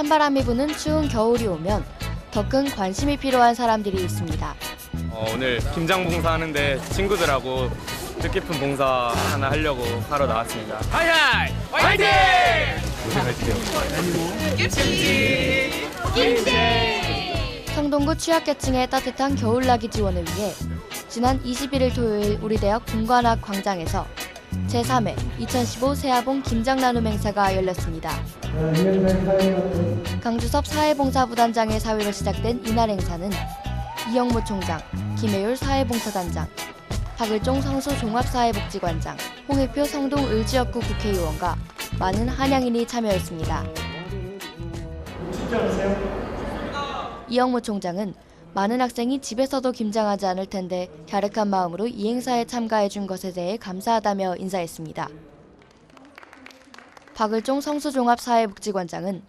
찬바람이 부는 추운 겨울이 오면 더 큰 관심이 필요한 사람들이 있습니다. 어, 오늘 김장 봉사 하는데 친구들하고 뜻깊은 봉사 하나 하려고 하러 나왔습니다. 하이하이! 화이팅! 성동구 취약계층의 따뜻한 겨울나기 지원을 위해 지난 21일 토요일 우리 대학 공관학 광장에서 제3회 2015 세아봉 김장 나눔 행사가 열렸습니다. 강주섭 사회봉사부단장의 사회로 시작된 이날 행사는 이영모 총장, 김혜율 사회봉사단장, 박을종 성수 종합사회복지관장, 홍익표 성동 을지역구 국회의원과 많은 한양인이 참여했습니다. 이영모 총장은 많은 학생이 집에서도 김장하지 않을 텐데 갸륵한 마음으로 이 행사에 참가해 준 것에 대해 감사하다며 인사했습니다. 박을종 성수종합사회복지관장은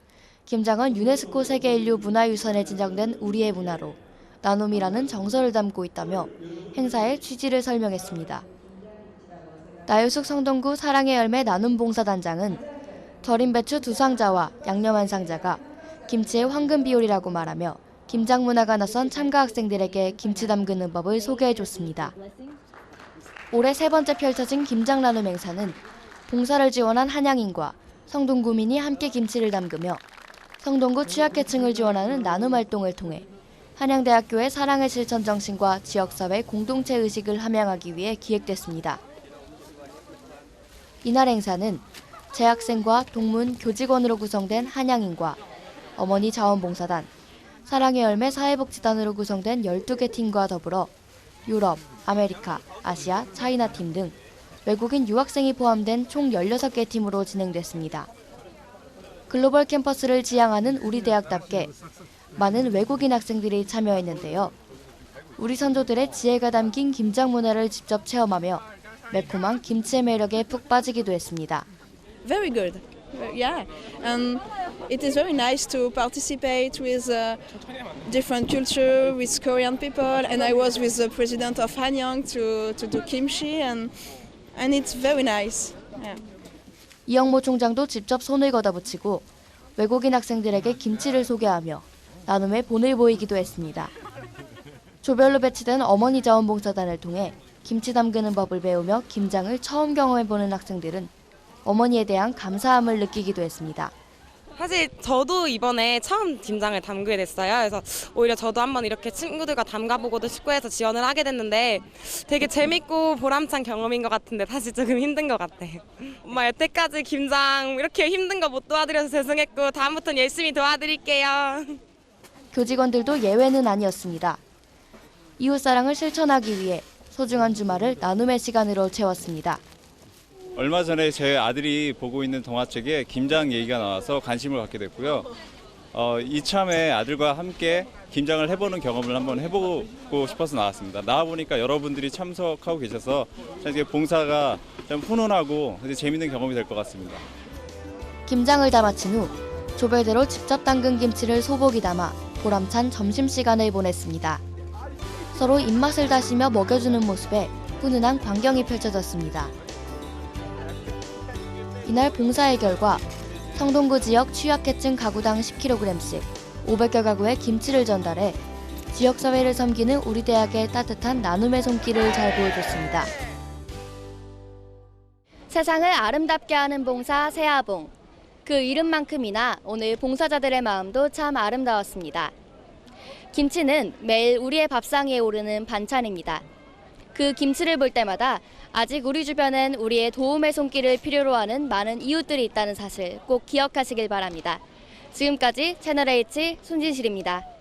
김장은 유네스코 세계인류 문화유산에 지정된 우리의 문화로 나눔이라는 정서를 담고 있다며 행사의 취지를 설명했습니다. 나유숙 성동구 사랑의 열매 나눔 봉사단장은 절인 배추 두 상자와 양념 한 상자가 김치의 황금 비율이라고 말하며 김장 문화가 나선 참가 학생들에게 김치 담그는 법을 소개해 줬습니다. 올해 세 번째 펼쳐진 김장 나눔 행사는 봉사를 지원한 한양인과 성동구민이 함께 김치를 담그며 성동구 취약계층을 지원하는 나눔 활동을 통해 한양대학교의 사랑의 실천 정신과 지역사회 공동체 의식을 함양하기 위해 기획됐습니다. 이날 행사는 재학생과 동문, 교직원으로 구성된 한양인과 어머니 자원봉사단, 사랑의 열매 사회복지단으로 구성된 12개 팀과 더불어 유럽, 아메리카, 아시아, 차이나 팀 등 외국인 유학생이 포함된 총 16개 팀으로 진행됐습니다. 글로벌 캠퍼스를 지향하는 우리 대학답게 많은 외국인 학생들이 참여했는데요. 우리 선조들의 지혜가 담긴 김장 문화를 직접 체험하며 매콤한 김치의 매력에 푹 빠지기도 했습니다. Very good. Yeah, and it is very nice to participate with uh, different culture, with Korean people, and I was with the president of Hanyang to, to do kimchi, and and it's very nice. Yeah. 이영모 총장도 직접 손을 걷어붙이고 외국인 학생들에게 김치를 소개하며 나눔의 본을 보이기도 했습니다. 조별로 배치된 어머니 자원봉사단을 통해 김치 담그는 법을 배우며 김장을 처음 경험해보는 학생들은 어머니에 대한 감사함을 느끼기도 했습니다. 사실 저도 이번에 처음 김장을 담그게 됐어요. 그래서 오히려 저도 한번 이렇게 친구들과 담가보고도 싶고 해서 지원을 하게 됐는데 되게 재밌고 보람찬 경험인 것 같은데 사실 조금 힘든 것 같아요. 엄마 여태까지 김장 이렇게 힘든 거 못 도와드려서 죄송했고 다음부터는 열심히 도와드릴게요. 교직원들도 예외는 아니었습니다. 이웃사랑을 실천하기 위해 소중한 주말을 나눔의 시간으로 채웠습니다. 얼마 전에 제 아들이 보고 있는 동화책에 김장 얘기가 나와서 관심을 갖게 됐고요. 어, 이참에 아들과 함께 김장을 해보는 경험을 한번 해보고 싶어서 나왔습니다. 나와 보니까 여러분들이 참석하고 계셔서 참 이게 봉사가 좀 훈훈하고 재밌는 경험이 될 것 같습니다. 김장을 다 마친 후 조별대로 직접 담근 김치를 소복이 담아 보람찬 점심시간을 보냈습니다. 서로 입맛을 다시며 먹여주는 모습에 훈훈한 광경이 펼쳐졌습니다. 이날 봉사의 결과 성동구 지역 취약계층 가구당 10kg씩 500여 가구에 김치를 전달해 지역사회를 섬기는 우리 대학의 따뜻한 나눔의 손길을 잘 보여줬습니다. 세상을 아름답게 하는 봉사 세아봉. 그 이름만큼이나 오늘 봉사자들의 마음도 참 아름다웠습니다. 김치는 매일 우리의 밥상에 오르는 반찬입니다. 그 김치를 볼 때마다 아직 우리 주변엔 우리의 도움의 손길을 필요로 하는 많은 이웃들이 있다는 사실 꼭 기억하시길 바랍니다. 지금까지 채널H 손진실입니다.